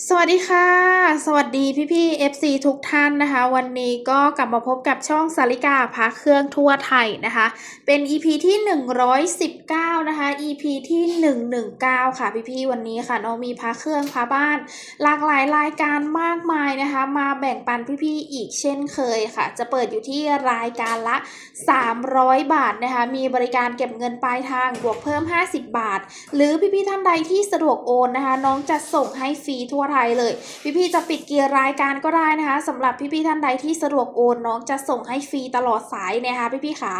สวัสดีค่ะ สวัสดีพี่พี่ FC ทุกท่านนะคะ วันนี้ก็กลับมาพบกับช่องสาริกาพาเครื่องทั่วไทยนะคะ เป็น EP ที่ 119 นะคะ EP ที่ 119 ค่ะพี่พี่วันนี้ค่ะน้องมีพาเครื่องพาบ้าน หลากหลายรายการมากมายนะคะ มาแบ่งปันพี่พี่อีกเช่นเคยค่ะ จะเปิดอยู่ที่รายการละ 300 บาทนะคะ มีบริการเก็บเงินปลายทางบวกเพิ่ม 50 บาท หรือพี่ๆท่านใดที่สะดวกโอนนะคะ น้องจะส่งให้ฟรีทั่วไทยเลย พี่ๆจะปิดเกี่รายการก็ได้นะคะสำหรับพี่ๆท่านใดที่สะดวกโอนน้องจะส่งให้ฟรีตลอดสายนะคะพี่ๆขา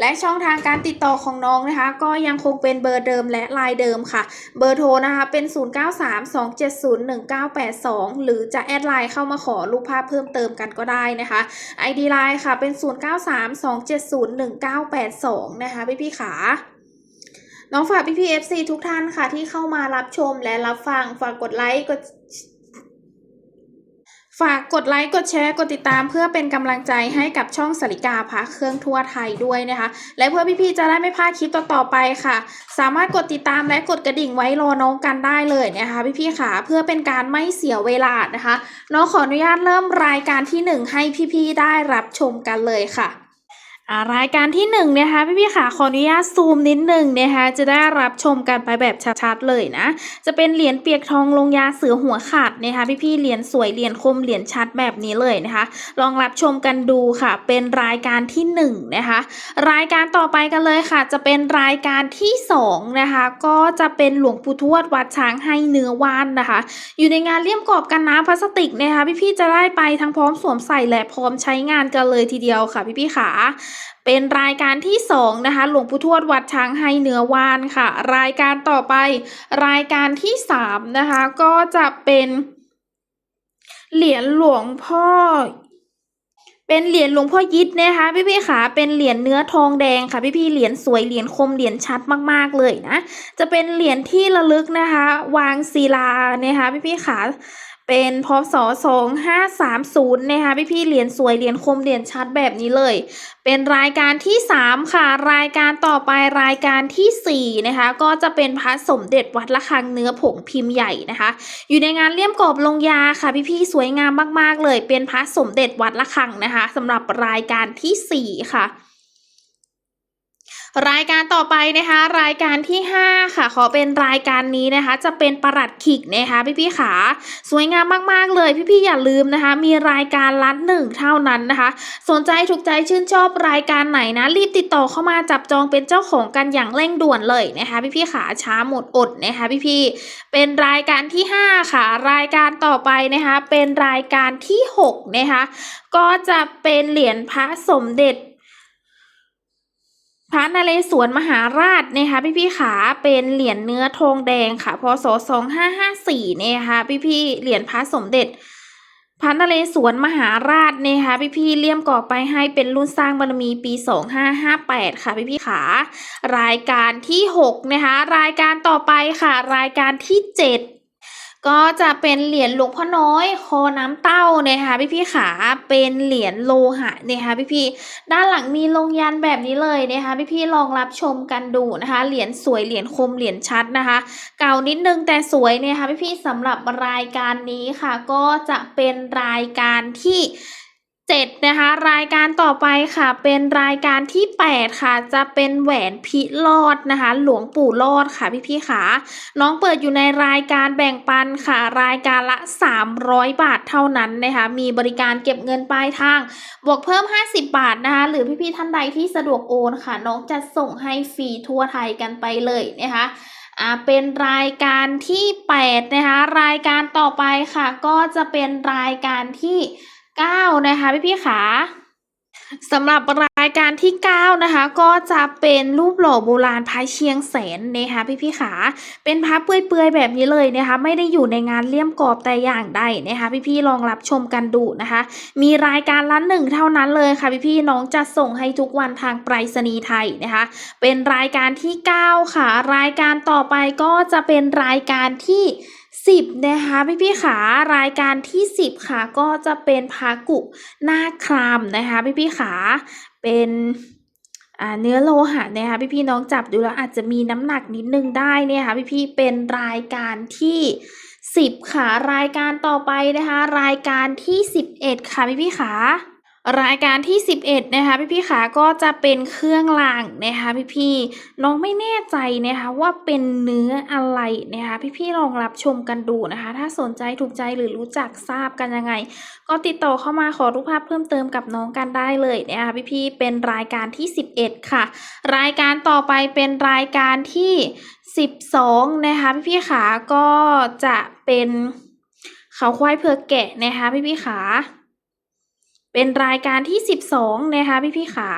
และช่องทางการติดต่อของน้องนะคะ ก็ยังคงเป็นเบอร์เดิมและลายเดิมค่ะ เบอร์โทรนะคะเป็น 0932701982 หรือจะแอดไลน์เข้ามาขอรูปภาพเพิ่มเติมกันก็ได้นะคะ ID ไลน์ค่ะเป็น 0932701982 นะคะพี่ๆขา น้องฝากพี่พีเอฟซีทุกท่านค่ะ ที่เข้ามารับชมและรับฟัง ฝากกดไลค์กดฝากกดไลค์กดแชร์กดติดตามเพื่อเป็นกำลังใจให้กับช่องสริกาพาเครื่องทั่วไทยด้วยนะคะ และเพื่อพี่ๆจะได้ไม่พลาดคลิปต่อๆไปค่ะ สามารถกดติดตามและกดกระดิ่งไว้รอน้องกันได้เลยนะคะ พี่ๆค่ะเพื่อเป็นการไม่เสียเวลานะคะ น้องขออนุญาตเริ่มรายการที่หนึ่งให้พี่ๆได้รับชมกันเลยค่ะ รายการที่หนึ่งนะคะพี่พี่ๆค่ะขออนุญาตซูมนิดหนึ่งนะคะจะได้รับชมกันไปแบบชัดๆเลยนะ จะเป็นเหรียญเปียกทองลงยาเสือหัวขาดนะคะพี่พี่เหรียญสวยเหรียญคมเหรียญชัดแบบนี้เลยนะคะ ลองรับชมกันดูค่ะ เป็นรายการที่หนึ่งนะคะรายการต่อไปกันเลยค่ะ จะเป็นรายการที่สองนะคะก็จะเป็นหลวงปู่ทวดวัดช้างให้เนื้อว่านนะคะ อยู่ในงานเลี่ยมกรอบกันน้ำพลาสติกนะคะพี่ๆจะได้ไปทั้งพร้อมสวมใส่และพร้อมใช้งานกันเลยทีเดียวค่ะพี่ๆขาเป็นรายการที่สองนะคะหลวงปู่ทวดวัดช้างให้เนื้อวานค่ะ รายการต่อไป รายการที่สามนะคะก็จะเป็น เหรียญหลวงพ่อเป็นเหรียญหลวงพ่อยิดนะคะพี่พี่ขาเป็นเหรียญเนื้อทองแดงค่ะพี่พี่เหรียญสวยเหรียญคมเหรียญชัดมากๆเลยนะจะเป็นเหรียญที่ระลึกนะคะ วางศิลานะคะพี่พี่ขา เป็นพศสองห้าสามศูนย์นะคะพี่พี่เหรียญสวยเหรียญคมเหรียญชัดแบบนี้เลย เป็นรายการที่ 3 ค่ะ รายการต่อไปรายการทีสี่4 นะคะ ก็จะเป็นพระสมเด็จวัดระฆังเนื้อผงพิมพ์ใหญ่นะคะ อยู่ในงานเลี่ยมกรอบลงยาค่ะพี่ๆสวยงามมากๆเลย เป็นพระสมเด็จวัดระฆังนะคะสำหรับรายการทีสี่4 ค่ะ รายการต่อไปนะคะ รายการที่ 5 ค่ะ ขอเป็นรายการนี้นะคะ จะเป็นประหลัดขิกนะคะ พี่ๆขาสวยงามมากๆเลย พี่ๆอย่าลืมนะคะ มีรายการละหนึ่งเท่านั้นนะคะ สนใจถูกใจชื่นชอบรายการไหนนะ รีบติดต่อเข้ามาจับจองเป็นเจ้าของกันอย่างเร่งด่วนเลยนะคะ พี่ๆขาช้าหมดอดนะคะ พี่ๆเป็นรายการที่ 5 ค่ะ รายการต่อไปนะคะ เป็นรายการที่6นะคะก็จะเป็นเหรียญพระสมเด็จ พระนเรศวรมหาราชนะคะพี่พี่ๆขาเป็นเหรียญเนื้อทองแดงค่ะพศสองห้าห้าสี่นะคะพี่พี่ๆเหรียญพระสมเด็จพระนเรศวรมหาราชนะคะพี่พี่ๆเลี่ยมกรอไปให้เป็นรุ่นสร้างบารมีปีสองห้าห้าแปดค่ะพี่พี่ๆขารายการที่หกนะคะ รายการต่อไปค่ะ รายการที่เจ็ด ก็จะเป็นเหรียญหลวงพ่อน้อยคอน้ำเต้านะคะพี่พี่ขาเป็นเหรียญโลหะนะคะพี่พี่ด้านหลังมีลงยันแบบนี้เลยนะคะพี่พี่ลองรับชมกันดูนะคะเหรียญสวยเหรียญคมเหรียญชัดนะคะ เก่านิดนึงแต่สวยเนี่ยค่ะพี่พี่สำหรับรายการนี้ค่ะ ก็จะเป็นรายการที่ เจ็ดนะคะรายการต่อไปค่ะ เป็นรายการที่แปดค่ะ จะเป็นแหวนพิรอดนะคะ หลวงปู่รอดค่ะพี่พี่ๆขาน้องเปิดอยู่ในรายการแบ่งปันค่ะ รายการละ 300 บาทเท่านั้นนะคะมีบริการเก็บเงินปลายทาง บวกเพิ่ม 50 บาทนะคะ หรือพี่ๆท่านใดที่สะดวกโอนค่ะ น้องจะส่งให้ฟรีทั่วไทยกันไปเลยนะคะอ่าเป็นรายการที่8นะคะรายการต่อไปค่ะ ก็จะเป็นรายการที่ 9 นะคะพี่ๆขาสำหรับรายการที่ 9 นะคะ ก็จะเป็นรูปหล่อโบราณพระเชียงแสนนะคะพี่ๆขาเป็นพระเปื่อยๆแบบนี้เลยนะคะ ไม่ได้อยู่ในงานเลี่ยมกรอบแต่อย่างใดนะคะ พี่ๆลองรับชมกันดูนะคะ มีรายการละหนึ่งเท่านั้นเลยค่ะพี่ๆน้องจะส่งให้ทุกวันทางไปรษณีย์ไทยนะคะ เป็นรายการที่ 9 ค่ะ รายการต่อไปก็จะเป็นรายการที่ 10 นะคะพี่พี่ขารายการที่ 10 ค่ะ ก็จะเป็นพากุหน้าครามนะคะพี่พี่ขาเป็นอ่าเนื้อโลหะนะคะพี่พี่น้องจับดูแล้วอาจจะมีน้ำหนักนิดนึงได้เนี่ยค่ะพี่พี่เป็นรายการที่ 10 ค่ะ รายการต่อไปนะคะ รายการที่ 11 ค่ะพี่พี่ขา รายการที่ 11 นะคะพี่พี่ๆขาก็จะเป็นเครื่องรางนะคะพี่พี่ๆน้องไม่แน่ใจนะคะว่าเป็นเนื้ออะไรนะคะพี่พี่ๆลองรับชมกันดูนะคะ ถ้าสนใจถูกใจหรือรู้จักทราบกันยังไง ก็ติดต่อเข้ามาขอรูปภาพเพิ่มเติมกับน้องกันได้เลยนะคะพี่พี่ๆเป็นรายการที่ 11 ค่ะ รายการต่อไปเป็นรายการที่ 12 นะคะพี่พี่ๆขาก็จะเป็นเขาควายเผือกแกะนะคะพี่พี่ๆขา เป็นรายการที่ 12 นะคะพี่พี่ขา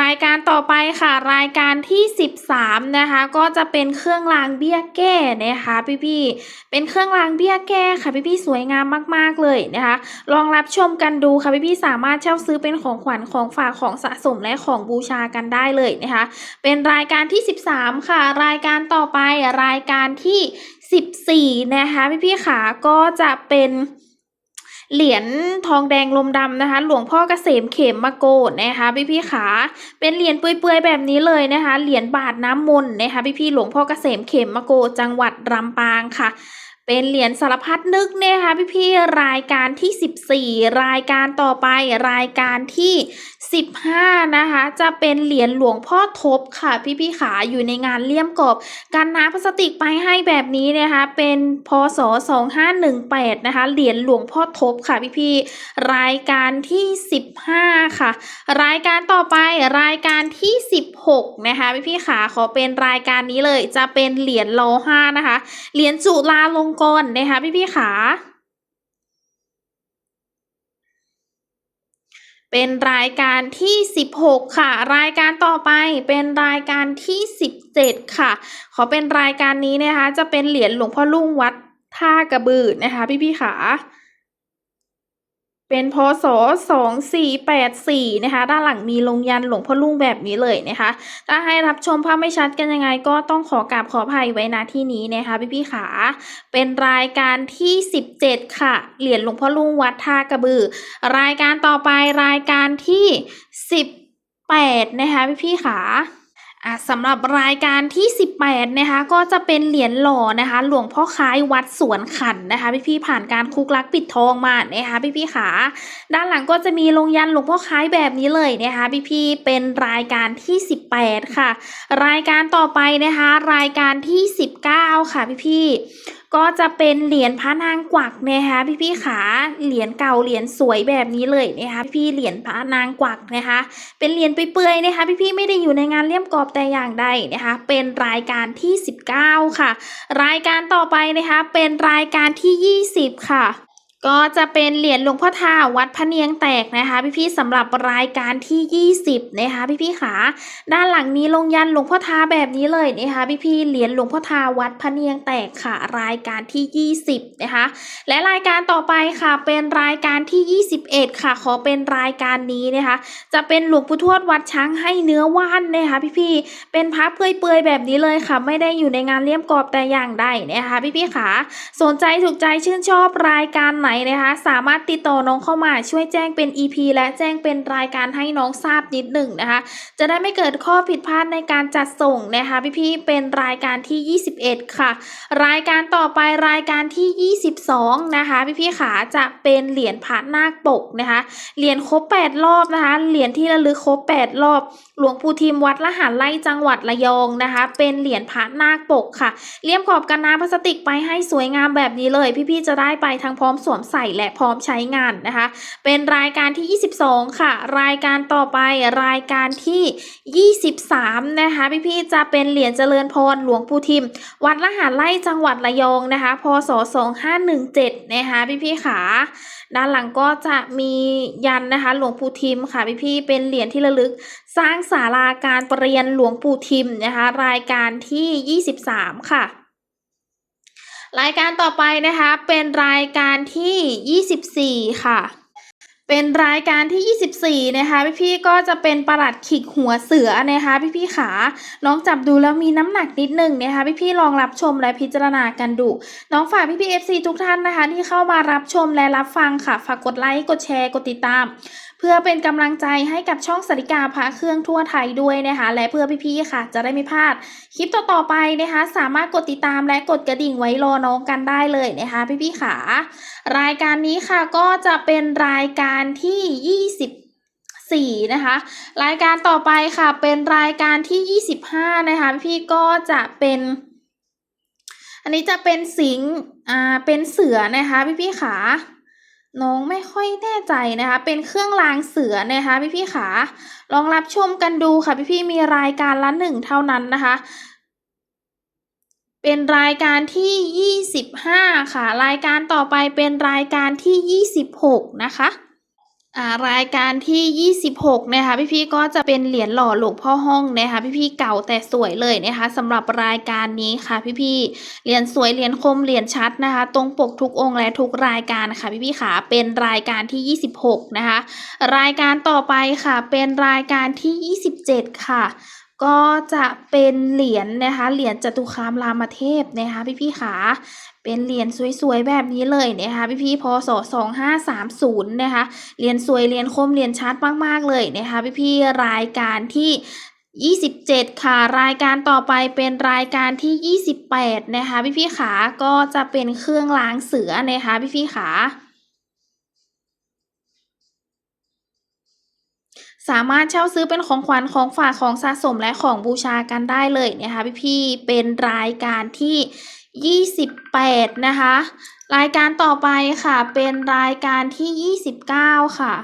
รายการต่อไปค่ะ รายการที่ 13 นะคะ ก็จะเป็นเครื่องรางเบี้ยแก้นะคะพี่พี่เป็นเครื่องรางเบี้ยแก้ค่ะพี่พี่สวยงามมากๆเลยนะคะ ลองรับชมกันดูค่ะพี่พี่สามารถเช่าซื้อเป็นของขวัญของฝากของสะสมและของบูชากันได้เลยนะคะ เป็นรายการที่ 13 ค่ะ รายการต่อไปรายการที่ 14 นะคะพี่พี่ขาก็จะเป็น เหรียญทองแดงลมดำนะคะ หลวงพ่อเกษมเขมมาโกดนะคะพี่พี่ขาเป็นเหรียญเปื่อยๆแบบนี้เลยนะคะ เหรียญบาทน้ำมนต์นะคะพี่พี่หลวงพ่อเกษมเขมมาโกดจังหวัดลำปางค่ะ เป็นเหรียญสารพัดนึกนะคะพี่พี่ๆรายการที่ 14 รายการต่อไปรายการที่ 15 นะคะ จะเป็นเหรียญหลวงพ่อทบค่ะพี่พี่ๆขาอยู่ในงานเลี่ยมกรอบการน้ำพลาสติกไปให้แบบนี้นะคะ เป็นพศ 2518 นะคะ เหรียญหลวงพ่อทบค่ะพี่ๆรายการที่ 15 ค่ะ รายการต่อไปรายการที่ 16 นะคะพี่ๆขาขอเป็นรายการนี้เลยจะเป็นเหรียญโลห้านะคะเหรียญจุฬาลงกลนะคะพี่พี่ขาเป็นรายการที่ 16 ค่ะ รายการต่อไปเป็นรายการที่ 17 ค่ะ ขอเป็นรายการนี้นะคะ จะเป็นเหรียญหลวงพ่อลุ่งวัดท่ากระบือนะคะ พี่พี่ขา เป็นพศ2484นะคะ ด้านหลังมีลงยันหลวงพ่อลุ่งแบบนี้เลยนะคะ ถ้าให้รับชมภาพไม่ชัดกันยังไงก็ต้องขอกราบขออภัยไว้ณที่นี้นะคะพี่พี่ขา เป็นรายการที่ 17 ค่ะ เหรียญหลวงพ่อลุ่งวัดท่ากระบือ รายการต่อไปรายการที่ 18 นะคะพี่พี่ขา อะสำหรับรายการที่ 18 นะคะ ก็จะเป็นเหรียญหล่อนะคะ หลวงพ่อคล้ายวัดสวนขันนะคะ พี่พี่ผ่านการคุกลักปิดทองมานะคะพี่พี่ขาด้านหลังก็จะมีลงยันหลวงพ่อคล้ายแบบนี้เลยนะคะพี่พี่เป็นรายการที่ 18 ค่ะ รายการต่อไปนะคะ รายการที่ 19 ค่ะพี่พี่ ก็จะเป็นเหรียญพระนางกวักนะคะพี่พี่ๆขาเหรียญเก่าเหรียญสวยแบบนี้เลยนะคะพี่พี่ๆเหรียญพระนางกวักนะคะ เป็นเหรียญเปื่อยๆนะคะพี่พี่ๆไม่ได้อยู่ในงานเลี่ยมกรอบแต่อย่างใดนะคะ เป็นรายการที่ 19 ค่ะ รายการต่อไปนะคะเป็นรายการที่ 20 ค่ะ ก็จะเป็นเหรียญหลวงพ่อทาวัดพะเนียงแตกนะคะ พี่ๆสำหรับรายการที่ 20 นะคะ พี่ๆขาด้านหลังมีลงยันหลวงพ่อทาแบบนี้เลยนะคะ พี่ๆเหรียญหลวงพ่อทาวัดพะเนียงแตกค่ะ รายการที่ 20 นะคะ และรายการต่อไปค่ะเป็นรายการที่ 21 ค่ะ ขอเป็นรายการนี้นะคะ จะเป็นหลวงปู่ทวดวัดช้างให้เนื้อว่านนะคะ พี่ๆเป็นพระเปื่อยๆแบบนี้เลยค่ะ ไม่ได้อยู่ในงานเลี่ยมกรอบแต่อย่างใดนะคะ พี่ๆขาสนใจถูกใจชื่นชอบรายการไหนนะคะ สามารถติดต่อน้องเข้ามาช่วยแจ้งเป็น EP และแจ้งเป็นรายการให้น้องทราบนิดหนึ่งนะคะ จะได้ไม่เกิดข้อผิดพลาดในการจัดส่งนะคะพี่ๆเป็นรายการที่ 21 ค่ะ รายการต่อไปรายการที่ 22 นะคะพี่ๆขาจะเป็นเหรียญพระนาคปกนะคะเหรียญครบ 8 รอบนะคะเหรียญที่ระลึกครบ 8 รอบ หลวงปู่ทิมวัดละหารไล่จังหวัดระยองนะคะ เป็นเหรียญพระนาคปกค่ะเลี่ยมขอบกันน้ำพลาสติกไปให้สวยงามแบบนี้เลย พี่ๆจะได้ไปทั้งพร้อมสวมใส่และพร้อมใช้งานนะคะ เป็นรายการที่ 22 ค่ะ รายการต่อไปรายการที่ 23 นะคะพี่ๆจะเป็นเหรียญเจริญพรหลวงปู่ทิม วัดละหารไล่จังหวัดระยองนะคะ พศ 2517 นะคะพี่ๆขาด้านหลังก็จะมียันนะคะ หลวงปู่ทิมค่ะพี่ๆเป็นเหรียญที่ระลึกสร้างศาลาการประเรียนหลวงปู่ทิมนะคะ รายการที่ 23 ค่ะ รายการต่อไปนะคะ เป็นรายการที่ 24 ค่ะ เป็นรายการที่ 24 นะคะ พี่ๆก็จะเป็นประหลัดขิกหัวเสือนะคะ พี่ๆขาน้องจับดูแล้วมีน้ำหนักนิดหนึ่งนะคะ พี่ๆลองรับชมและพิจารณากันดู น้องฝากพี่ๆ FC ทุกท่านนะคะ ที่เข้ามารับชมและรับฟังค่ะ ฝากกดไลค์กดแชร์กดติดตาม เพื่อเป็นกำลังใจให้กับช่องสริกาพระเครื่องทั่วไทยด้วยนะคะ และเพื่อพี่ๆค่ะ จะได้ไม่พลาด คลิปต่อๆไปนะคะ สามารถกดติดตามและกดกระดิ่งไว้รอน้องกันได้เลยนะคะ พี่ๆค่ะ รายการนี้ค่ะก็จะเป็นรายการที่24นะคะรายการต่อไปค่ะเป็นรายการที่ 25 นะคะ พี่ก็จะเป็น อันนี้จะเป็นสิงอ่าเป็นเสือนะคะ พี่ๆขา น้องไม่ค่อยแน่ใจนะคะ เป็นเครื่องรางเสือนะคะพี่พี่ขาลองรับชมกันดูค่ะพี่พี่มีรายการละหนึ่งเท่านั้นนะคะ เป็นรายการที่ 25 ค่ะ รายการต่อไปเป็นรายการที่ 26 นะคะ รายการที่ 26 นะคะ พี่ๆก็จะเป็นเหรียญหล่อหลวงพ่อห้องนะคะ พี่ๆเก่าแต่สวยเลยนะคะสำหรับรายการนี้ค่ะ พี่ๆเหรียญสวยเหรียญคมเหรียญชัดนะคะ ตรงปกทุกองค์และทุกรายการค่ะ พี่ๆขาเป็นรายการที่ 26 นะคะ รายการต่อไปค่ะ เป็นรายการที่ 27 ค่ะก็จะเป็นเหรียญนะคะเหรียญจตุคามรามเทพนะคะพี่ๆขา เป็นเหรียญสวยๆแบบนี้เลยนะคะ พี่ๆพศ2530นะคะเหรียญสวยเหรียญคมเหรียญชัดมากๆเลยนะคะพี่ๆรายการที่27 ค่ะ รายการต่อไปเป็นรายการที่ 28 นะคะ พี่ๆขาก็จะเป็นเครื่องล้างเสือนะคะ พี่ๆขาสามารถเช่าซื้อเป็นของขวัญของฝากของสะสมและของบูชากันได้เลยนะคะ พี่ๆเป็นรายการที่ 28 นะคะ รายการต่อไปค่ะ เป็นรายการที่ 29 ค่ะ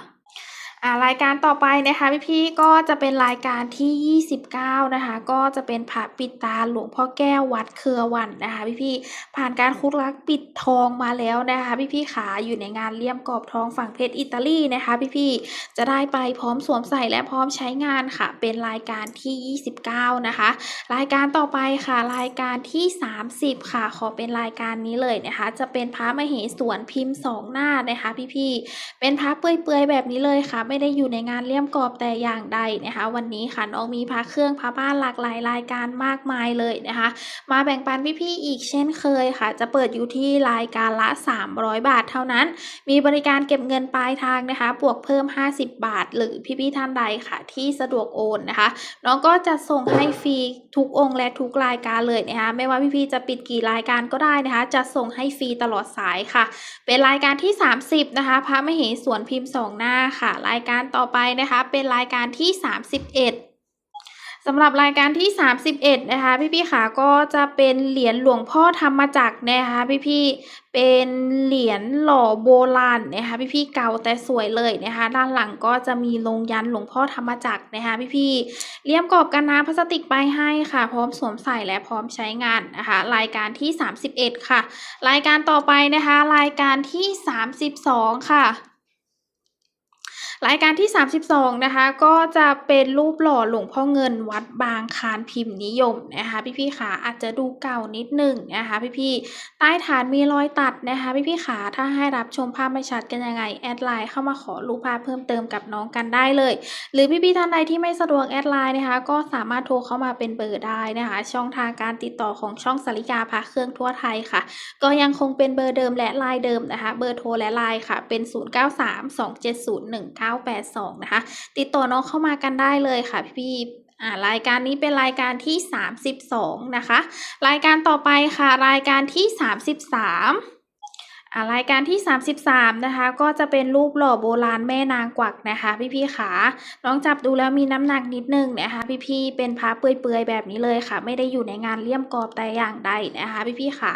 อ่ารายการต่อไปนะคะพี่ๆก็จะเป็นรายการที่ 29 นะคะ ก็จะเป็นพระปิดตาหลวงพ่อแก้ววัดเครือวันนะคะพี่ๆผ่านการคุกลักปิดทองมาแล้วนะคะพี่ๆขาอยู่ในงานเลี่ยมกรอบทองฝั่งเพชรอิตาลีนะคะพี่ๆจะได้ไปพร้อมสวมใส่และพร้อมใช้งานค่ะ เป็นรายการที่ 29 นะคะ รายการต่อไปค่ะ รายการที่ 30 ค่ะ ขอเป็นรายการนี้เลยนะคะ จะเป็นพระมเหสวนพิมพ์สองหน้านะคะพี่ๆเป็นพระเปื่อยๆแบบนี้เลยค่ะไม่ได้อยู่ในงานเลี่ยมกรอบแต่อย่างใดนะคะ วันนี้ค่ะน้องมีพระเครื่องพระบ้านหลากหลายรายการมากมายเลยนะคะ มาแบ่งปันพี่ๆอีกเช่นเคยค่ะ จะเปิดอยู่ที่รายการละ 300 บาทเท่านั้น มีบริการเก็บเงินปลายทางนะคะ บวกเพิ่ม 50 บาท หรือพี่ๆท่านใดค่ะ ที่สะดวกโอนนะคะ น้องก็จะส่งให้ฟรีทุกองค์และทุกรายการเลยนะคะ ไม่ว่าพี่ๆจะปิดกี่รายการก็ได้นะคะ จะส่งให้ฟรีตลอดสายค่ะ เป็นรายการที่ 30 นะคะ พระมเหสวนพิมพ์สองหน้าค่ะรายการต่อไปนะคะ เป็นรายการที่ 31สำหรับรายการที่ 31 นะคะ พี่ๆค่ะก็จะเป็นเหรียญหลวงพ่อธรรมจักรนะคะ พี่ๆเป็นเหรียญหล่อโบราณนะคะ พี่ๆเก่าแต่สวยเลยนะคะ ด้านหลังก็จะมีลงยันหลวงพ่อธรรมจักรนะคะ พี่ๆเลี่ยมกรอบกันน้ำพลาสติกไปให้ค่ะ พร้อมสวมใส่และพร้อมใช้งานนะคะ รายการที่ 31 ค่ะ รายการต่อไปนะคะ รายการที่ 32 ค่ะ รายการที่ 32 นะคะ ก็จะเป็นรูปหล่อหลวงพ่อเงินวัดบางคานพิมพ์นิยมนะคะ พี่ๆขาอาจจะดูเก่านิดหนึ่งนะคะ พี่ๆใต้ฐานมีรอยตัดนะคะ พี่ๆขาถ้าให้รับชมภาพไม่ชัดกันยังไงแอดไลน์เข้ามาขอรูปภาพเพิ่มเติมกับน้องกันได้เลย หรือพี่ๆท่านใดที่ไม่สะดวกแอดไลน์นะคะ ก็สามารถโทรเข้ามาเป็นเบอร์ได้นะคะ ช่องทางการติดต่อของช่องสาริกาพระเครื่องทั่วไทยค่ะ ก็ยังคงเป็นเบอร์เดิมและไลน์เดิมนะคะ เบอร์โทรและไลน์ค่ะ เป็น982 นะคะ ติดต่อน้องเข้ามากันได้เลยค่ะพี่อ่ารายการนี้เป็นรายการที่ 32 นะคะ รายการต่อไปค่ะ รายการที่ 33 รายการที่ 33 นะคะ ก็จะเป็นรูปหล่อโบราณแม่นางกวักนะคะ พี่ๆขาน้องจับดูแล้วมีน้ำหนักนิดนึงนะคะ พี่ๆเป็นพระเปื่อยๆแบบนี้เลยค่ะ ไม่ได้อยู่ในงานเลี่ยมกรอบแต่อย่างใดนะคะ พี่ๆขา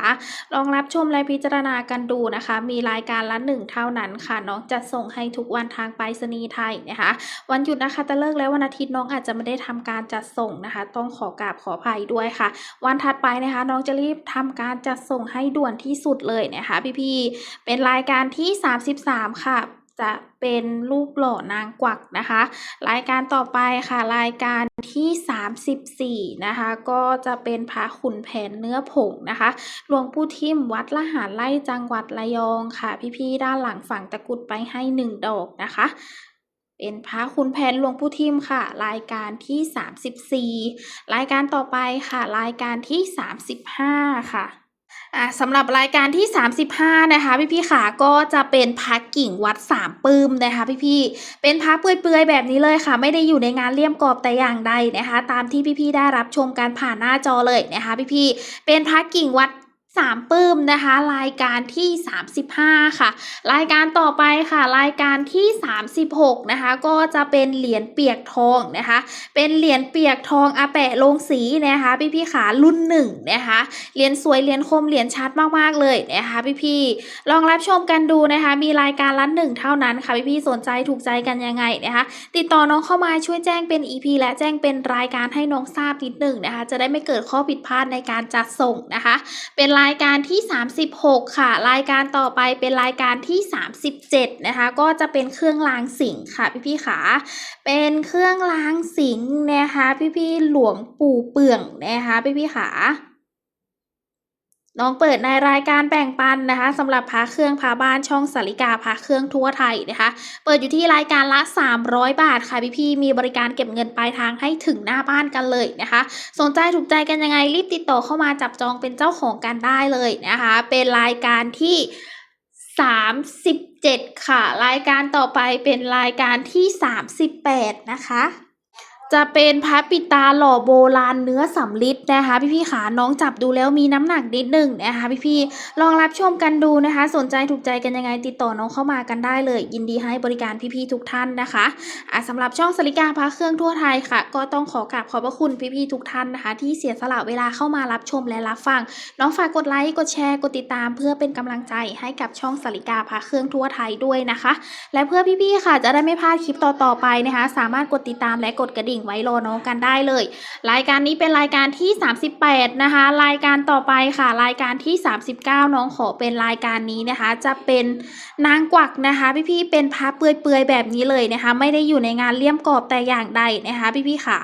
ลองรับชมและพิจารณากันดูนะคะ มีรายการละหนึ่งเท่านั้นค่ะ น้องจะส่งให้ทุกวันทางไปรษณีย์ไทยนะคะ วันหยุดนะคะตะเลิกและวันอาทิตย์น้องอาจจะไม่ได้ทำการจัดส่งนะคะ ต้องขอกราบขออภัยด้วยค่ะ วันถัดไปนะคะ น้องจะรีบทำการจัดส่งให้ด่วนที่สุดเลยนะคะ พี่ๆเป็นรายการที่ 33 ค่ะ จะเป็นรูปหล่อนางกวักนะคะ รายการต่อไปค่ะ รายการที่ 34 นะคะ ก็จะเป็นพระขุนแผนเนื้อผงนะคะหลวงปู่ทิมวัดละหารไร่จังหวัดระยองค่ะ พี่ๆด้านหลังฝั่งตะกุดไปให้หนึ่งดอกนะคะเป็นพระคุณแผนหลวงปู่ทิมค่ะ รายการที่ 34 รายการต่อไปค่ะ รายการที่ 35 ค่ะอ่า สำหรับรายการที่ 35 นะคะ พี่ๆขาก็จะเป็นพระกิ่งวัดสามปื้มนะคะ พี่ๆเป็นพระเปื่อยๆแบบนี้เลยค่ะ ไม่ได้อยู่ในงานเลี่ยมกรอบแต่อย่างใดนะคะ ตามที่พี่ๆได้รับชมการผ่านหน้าจอเลยนะคะ พี่ๆเป็นพระกิ่งวัด สามปื้มนะคะ รายการที่ 35 ค่ะ รายการต่อไปค่ะ รายการที่ 36 นะคะ ก็จะเป็นเหรียญเปียกทองนะคะ เป็นเหรียญเปียกทองอาแปะลงสีนะคะ พี่ๆขารุ่นหนึ่งนะคะเหรียญสวยเหรียญคมเหรียญชัดมากๆเลยนะคะพี่ๆลองรับชมกันดูนะคะ มีรายการละหนึ่งเท่านั้นค่ะพี่ๆสนใจถูกใจกันยังไงนะคะ ติดต่อน้องเข้ามาช่วยแจ้งเป็น EP และแจ้งเป็นรายการให้น้องทราบนิดหนึ่งนะคะ จะได้ไม่เกิดข้อผิดพลาดในการจัดส่งนะคะ เป็นรายายการที่ 36 ค่ะ รายการต่อไปเป็นรายการที่ 37 นะคะ ก็จะเป็นเครื่องรางสิงค์ค่ะ พี่พี่ขาเป็นเครื่องรางสิงห์นะคะ พี่พี่หลวงปู่เปื่องนะคะ พี่พี่ขา น้องเปิดในรายการแบ่งปันนะคะสำหรับพาเครื่องพาบ้านช่องสาริกาพาเครื่องทั่วไทยนะคะ เปิดอยู่ที่รายการละ 300 บาทค่ะพี่ๆมีบริการเก็บเงินปลายทางให้ถึงหน้าบ้านกันเลยนะคะ สนใจถูกใจกันยังไงรีบติดต่อเข้ามาจับจองเป็นเจ้าของกันได้เลยนะคะ เป็นรายการที่ 37 ค่ะ รายการต่อไปเป็นรายการที่ 38 นะคะ จะเป็นพระปิดตาหล่อโบราณเนื้อสำลิดนะคะ พี่ๆขาน้องจับดูแล้วมีน้ำหนักนิดหนึ่งนะคะพี่ๆลองรับชมกันดูนะคะ สนใจถูกใจกันยังไงติดต่อน้องเข้ามากันได้เลย ยินดีให้บริการพี่ๆทุกท่านนะคะอะสำหรับช่องสลิกาพระเครื่องทั่วไทยค่ะ ก็ต้องขอกราบขอบพระคุณพี่ๆทุกท่านนะคะ ที่เสียสละเวลาเข้ามารับชมและรับฟัง น้องฝากกดไลค์กดแชร์กดติดตาม เพื่อเป็นกำลังใจให้กับช่องสลิกาพระเครื่องทั่วไทยด้วยนะคะ และเพื่อพี่ๆค่ะจะได้ไม่พลาดคลิปต่อๆไปนะคะ สามารถกดติดตามและกดกระดิ่งไว้รอน้องกันได้เลย รายการนี้เป็นรายการที่ 38 นะคะ รายการต่อไปค่ะ รายการที่ 39 น้องขอเป็นรายการนี้นะคะ จะเป็นนางกวักนะคะ พี่ๆเป็นพระเปื่อยๆแบบนี้เลยนะคะ ไม่ได้อยู่ในงานเลี่ยมกรอบแต่อย่างใดนะคะ พี่ๆขา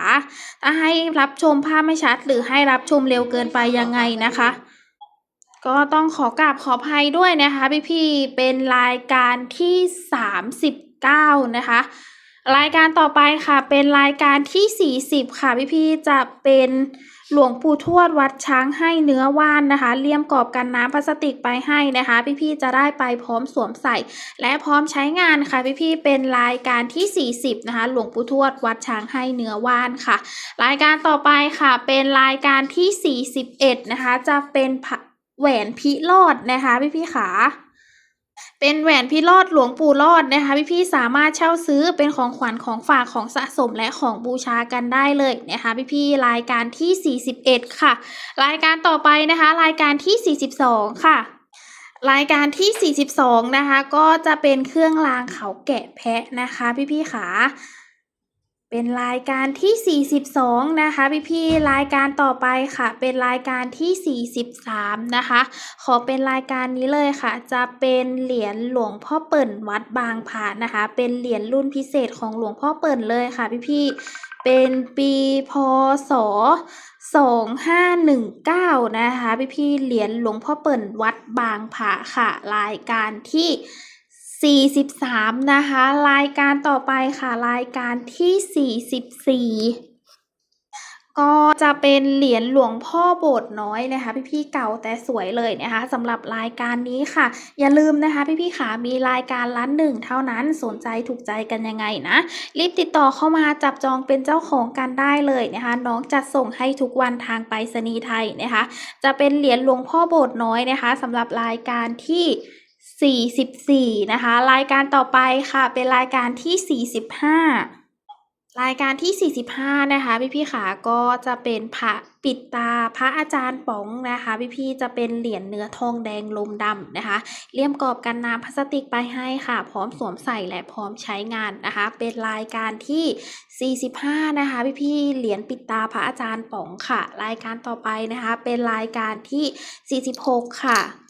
ถ้าให้รับชมภาพไม่ชัด หรือให้รับชมเร็วเกินไปยังไงนะคะก็ต้องขอกราบขออภัยด้วยนะคะ พี่ๆ เป็นรายการที่ 39 นะคะ รายการต่อไปค่ะ เป็นรายการที่ 40 ค่ะพี่ๆจะเป็นหลวงปู่ทวดวัดช้างให้เนื้อว่านนะคะเลี่ยมกรอบกันน้ำพลาสติกไปให้นะคะ พี่ๆจะได้ไปพร้อมสวมใส่ และพร้อมใช้งานค่ะพี่ๆเป็นรายการที่ 40นะคะหลวงปู่ทวดวัดช้างให้เนื้อว่านค่ะ รายการต่อไปค่ะ เป็นรายการที่ 41นะคะจะเป็นแหวนพิรอดนะคะพี่ๆขา เป็นแหวนพี่รอดหลวงปู่รอดนะคะพี่ๆสามารถเช่าซื้อเป็นของขวัญของฝากของสะสมและของบูชากันได้เลยนะคะพี่ๆรายการที่ 41 ค่ะ รายการต่อไปนะคะ รายการที่ 42 ค่ะรายการที่ 42 นะคะ ก็จะเป็นเครื่องรางเขาแกะแพะนะคะ พี่ๆขา เป็นรายการที่ 42 นะคะพี่ๆรายการต่อไปค่ะ เป็นรายการที่ 43 นะคะ ขอเป็นรายการนี้เลยค่ะ จะเป็นเหรียญหลวงพ่อเปิ่นวัดบางพระนะคะ เป็นเหรียญรุ่นพิเศษของหลวงพ่อเปิ่นเลยค่ะพี่ๆเป็นปีพศ2519 นะคะพี่ๆเหรียญหลวงพ่อเปิ่นวัดบางพระค่ะ รายการที่ 43 นะคะ รายการต่อไปค่ะรายการที่ 44 ก็จะเป็นเหรียญหลวงพ่อโบสถ์น้อยนะคะพี่ๆเก่าแต่สวยเลยนะคะสำหรับรายการนี้ค่ะ อย่าลืมนะคะพี่ๆขามีรายการละหนึ่งเท่านั้นสนใจถูกใจกันยังไงนะ รีบติดต่อเข้ามาจับจองเป็นเจ้าของกันได้เลยนะคะน้องจัดส่งให้ทุกวันทางไปรษณีย์ไทยนะคะ จะเป็นเหรียญหลวงพ่อโบสถ์น้อยนะคะสำหรับรายการที่ 44 นะคะ รายการต่อไปค่ะ เป็นรายการที่ 45 รายการที่ 45 นะคะ พี่ๆขาก็จะเป็นพระปิดตาพระอาจารย์ป๋องนะคะ พี่ๆจะเป็นเหรียญเนื้อทองแดงลมดำนะคะเลี่ยมกรอบกันน้ำพลาสติกไปให้ค่ะ พร้อมสวมใส่และพร้อมใช้งานนะคะ เป็นรายการที่ 45 นะคะ พี่ๆเหรียญปิดตาพระอาจารย์ป๋องค่ะ รายการต่อไปนะคะ เป็นรายการที่ 46 ค่ะ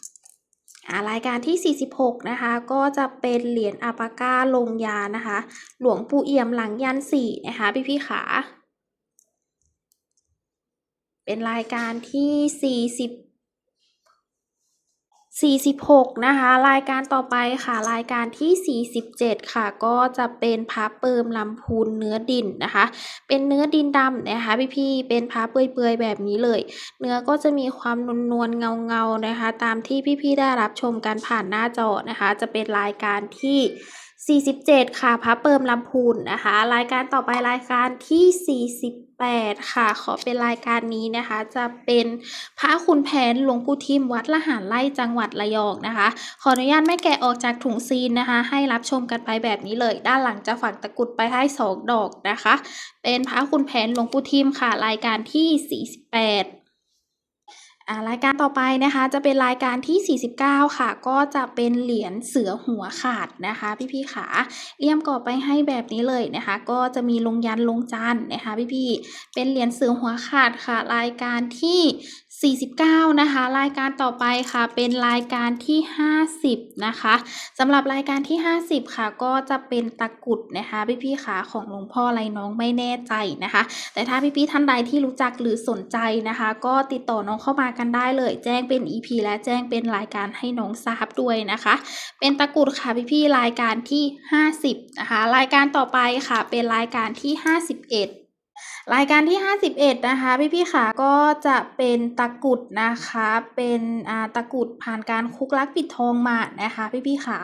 อ่า รายการที่ 46 นะคะ ก็จะเป็นเหรียญอาปาก้าลงยานะคะ หลวงปู่เอี่ยมหลังยันสี่นะคะพี่พี่ขา เป็นรายการที่ 40 46 นะคะ รายการต่อไปค่ะ รายการที่ 47 ค่ะ ก็จะเป็นพระเปิมลำพูนเนื้อดินนะคะ เป็นเนื้อดินดำนะคะพี่พี่เป็นพระเปื่อยๆแบบนี้เลย เนื้อก็จะมีความนวลๆเงาๆนะคะ ตามที่พี่พี่ได้รับชมกันผ่านหน้าจอนะคะ จะเป็นรายการที่ 47 ค่ะพระเปิมลำพูนนะคะ รายการต่อไปรายการที่ 48 ค่ะ ขอเป็นรายการนี้นะคะ จะเป็นพระคุณแผนหลวงปู่ทิมวัดละหารไร่จังหวัดระยองนะคะ ขออนุญาตไม่แกะออกจากถุงซีนนะคะ ให้รับชมกันไปแบบนี้เลย ด้านหลังจะฝังตะกรุดไปให้สองดอกนะคะ เป็นพระคุณแผนหลวงปู่ทิมค่ะ รายการที่ 48 รายการต่อไปนะคะจะเป็นรายการที่ 49 ค่ะ ก็จะเป็นเหรียญเสือหัวขาดนะคะ พี่พี่ขาเลี่ยมกรอบไปให้แบบนี้เลยนะคะ ก็จะมีลงยันลงจันนะคะ พี่พี่เป็นเหรียญเสือหัวขาดค่ะ รายการที่ 49 นะคะ รายการต่อไปค่ะเป็นรายการที่ 50 นะคะสำหรับรายการที่ 50 ค่ะ ก็จะเป็นตะกุดนะคะ พี่ๆขาของหลวงพ่อไรน้องไม่แน่ใจนะคะ แต่ถ้าพี่ๆท่านใดที่รู้จักหรือสนใจนะคะ ก็ติดต่อน้องเข้ามากันได้เลย แจ้งเป็น EP และแจ้งเป็นรายการให้น้องทราบด้วยนะคะ เป็นตะกุดค่ะพี่ๆรายการที่ 50 นะคะ รายการต่อไปค่ะเป็นรายการที่ 51 รายการที่ 51 นะคะ พี่ๆค่ะก็จะเป็นตะกุดนะคะ เป็นอาตะกุดผ่านการคุกลักปิดทองมานะคะ พี่ๆค่ะ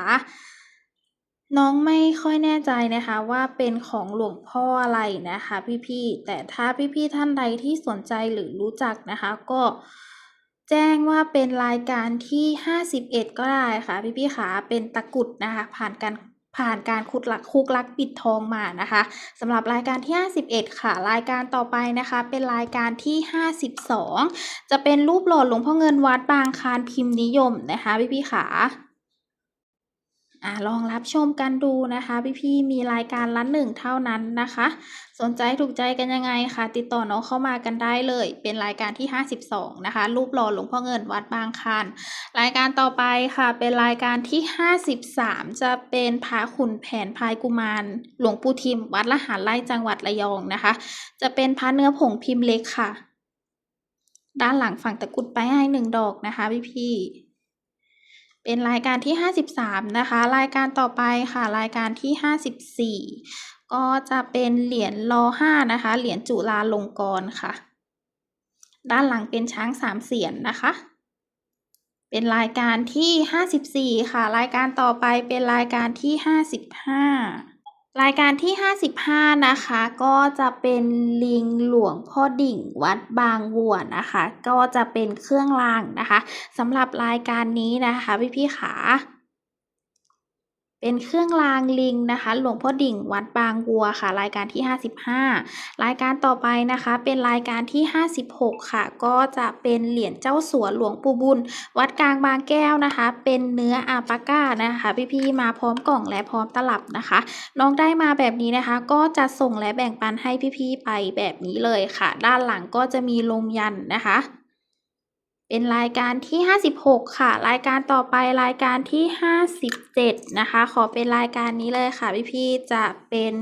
น้องไม่ค่อยแน่ใจนะคะว่าเป็นของหลวงพ่ออะไรนะคะ พี่ๆแต่ถ้าพี่ๆท่านใดที่สนใจหรือรู้จักนะคะ ก็แจ้งว่าเป็นรายการที่ 51 ก็ได้ค่ะ พี่ๆค่ะเป็นตะกุดนะคะ ผ่านการ ผ่านการขุดหลักคุกลักปิดทองมานะคะสำหรับรายการที่ 51 ค่ะ รายการต่อไปนะคะ เป็นรายการที่ 52 จะเป็นรูปหล่อหลวงพ่อเงินวัดบางคานพิมพ์นิยมนะคะพี่ๆค่ะ อ่าลองรับชมกันดูนะคะ พี่ๆมีรายการละหนึ่งเท่านั้นนะคะ สนใจถูกใจกันยังไงคะติดต่อน้องเข้ามากันได้เลย เป็นรายการที่ 52 นะคะ รูปหล่อหลวงพ่อเงินวัดบางคานรายการต่อไปค่ะ เป็นรายการที่ 53 จะเป็นพระขุนแผนพายกุมาร หลวงปู่ทิม วัดละหารไร่จังหวัดระยองนะคะ จะเป็นพระเนื้อผงพิมพ์เล็กค่ะ ด้านหลังฝั่งตะกุดไปให้หนึ่งดอกนะคะพี่ๆ เป็นรายการที่ 53 นะคะ รายการต่อไปค่ะ รายการที่ 54 ก็จะเป็นเหรียญร5นะคะ เหรียญจุฬาลงกรณ์ค่ะ ด้านหลังเป็นช้างสามเสียนนะคะ เป็นรายการที่ 54 ค่ะ รายการต่อไปเป็นรายการที่ 55 รายการที่ 55 นะคะ ก็จะเป็นลิงหลวงพ่อดิ่งวัดบางวัวนะคะ ก็จะเป็นเครื่องรางนะคะสำหรับรายการนี้นะคะพี่พี่ขา เป็นเครื่องรางลิงนะคะ หลวงพ่อดิ่งวัดบางวัวค่ะ รายการที่ 55 รายการต่อไปนะคะ เป็นรายการที่ 56 ค่ะ ก็จะเป็นเหรียญเจ้าสัวหลวงปู่บุญ วัดกลางบางแก้วนะคะ เป็นเนื้ออาปาก้านะคะ พี่ๆมาพร้อมกล่องและพร้อมตลับนะคะ น้องได้มาแบบนี้นะคะ ก็จะส่งและแบ่งปันให้พี่ๆไปแบบนี้เลยค่ะ ด้านหลังก็จะมีลงยันนะคะ เป็นรายการที่ 56 ค่ะ รายการต่อไปรายการที่ 57 นะคะ ขอเป็นรายการนี้เลยค่ะพี่ๆจะเป็น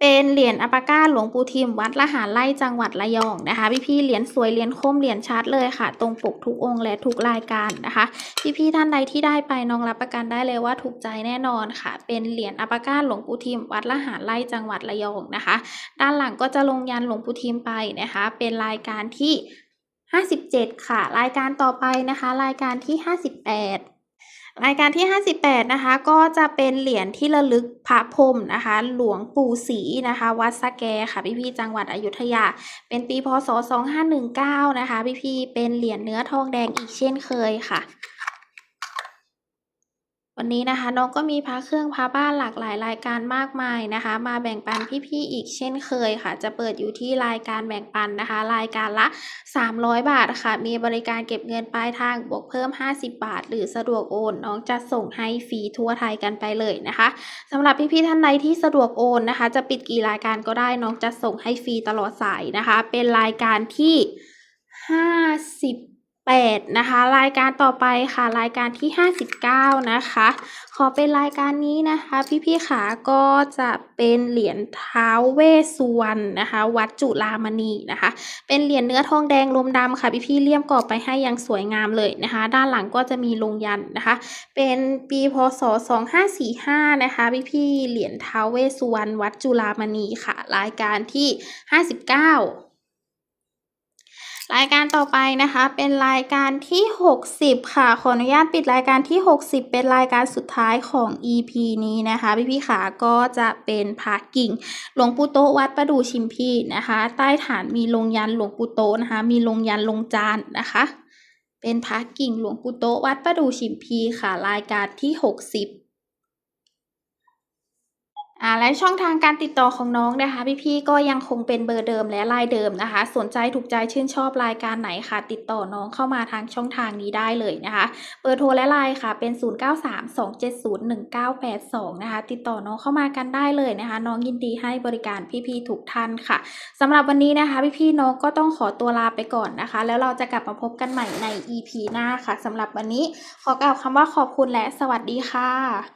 เป็นเหรียญอัปาก้าหลวงปู่ทิมวัดละหารไร่จังหวัดระยองนะคะ พี่ๆเหรียญสวยเหรียญคมเหรียญชัดเลยค่ะ ตรงปกทุกองค์และทุกรายการนะคะ พี่ๆท่านใดที่ได้ไปน้องรับประกันได้เลยว่าถูกใจแน่นอนค่ะ เป็นเหรียญอัปาก้าหลวงปู่ทิมวัดละหารไร่จังหวัดระยองนะคะ ด้านหลังก็จะลงยันหลวงปู่ทิมไปนะคะ เป็นรายการที่ 57 ค่ะ รายการต่อไปนะคะ รายการที่ 58 รายการที่ 58 นะคะ ก็จะเป็นเหรียญที่ระลึกพระพรมนะคะ หลวงปู่ศรีนะคะ วัดสะแกค่ะพี่พี่จังหวัดอยุธยา เป็นปีพศ 2519 นะคะพี่พี่เป็นเหรียญเนื้อทองแดงอีกเช่นเคยค่ะ วันนี้นะคะน้องก็มีพระเครื่องพระบ้านหลากหลายรายการมากมายนะคะ มาแบ่งปันพี่ๆอีกเช่นเคยค่ะ จะเปิดอยู่ที่รายการแบ่งปันนะคะ รายการละ 300 บาทค่ะ มีบริการเก็บเงินปลายทางบวกเพิ่ม 50 บาท หรือสะดวกโอน น้องจะส่งให้ฟรีทั่วไทยกันไปเลยนะคะสำหรับพี่ๆท่านใดที่สะดวกโอนนะคะ จะปิดกี่รายการก็ได้น้องจะส่งให้ฟรีตลอดสายนะคะ เป็นรายการที่ 50 8นะคะรายการต่อไปค่ะรายการที่ 59 นะคะ ขอเป็นรายการนี้นะคะ พี่ๆขาก็จะเป็นเหรียญท้าวเวสุวรรณนะคะ วัดจุฬามณีนะคะ เป็นเหรียญเนื้อทองแดงลมดำค่ะพี่ๆเลี่ยมกรอบไปให้อย่างสวยงามเลยนะคะ ด้านหลังก็จะมีลงยันนะคะ เป็นปีพศ 2545 นะคะพี่ๆเหรียญท้าวเวสสุวรรณวัดจุฬามณีค่ะ รายการที่ 59 รายการต่อไปนะคะเป็นรายการที่ 60 ค่ะ ขออนุญาตปิดรายการที่ 60 เป็นรายการสุดท้ายของ EP นี้นะคะ พี่ๆขาก็จะเป็นพระกิ่งหลวงปู่โตวัดประดูชิมพีนะคะ ใต้ฐานมีลงยันหลวงปู่โตนะคะ มีลงยันลงจานนะคะเป็นพระกิ่งหลวงปู่โตวัดประดูชิมพีค่ะ รายการที่ 60 อ่าและช่องทางการติดต่อของน้องนะคะพี่ๆก็ยังคงเป็นเบอร์เดิมและลายเดิมนะคะ สนใจถูกใจชื่นชอบรายการไหนค่ะ ติดต่อน้องเข้ามาทางช่องทางนี้ได้เลยนะคะเบอร์โทรและไลน์ค่ะเป็น 0932701982 นะคะ ติดต่อน้องเข้ามากันได้เลยนะคะ น้องยินดีให้บริการพี่ๆทุกท่านค่ะสำหรับวันนี้นะคะพี่ๆน้องก็ต้องขอตัวลาไปก่อนนะคะ แล้วเราจะกลับมาพบกันใหม่ใน EP หน้าค่ะสำหรับวันนี้ขอกล่าวคำว่าขอบคุณและสวัสดีค่ะ